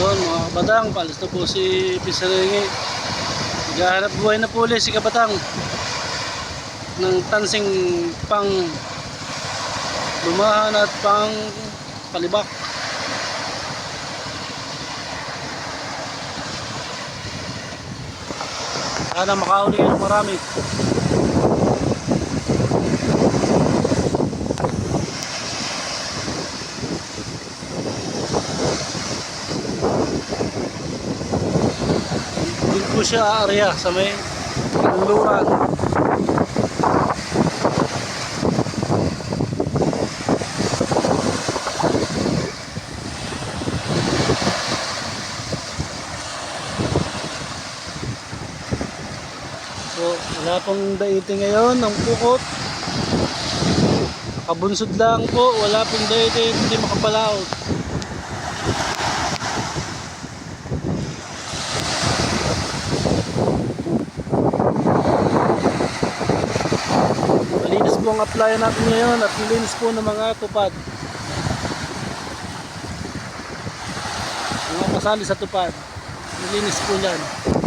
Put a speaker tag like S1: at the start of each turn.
S1: Yun mga kabatang, palis na po si Pisaringi. Naghahanap buhay na po si kabatang ng tansing pang lumahan at pang palibak. Sana makauli ng marami. Po siya area sa may kanluran. So, wala pong daiti ngayon ng pukot. Kabunsod lang po, wala pong daiti, hindi makapalaot. Malinis po ang apply natin ngayon at malinis po ng mga tupad. Mga kasali sa tupad. Malinis po yan.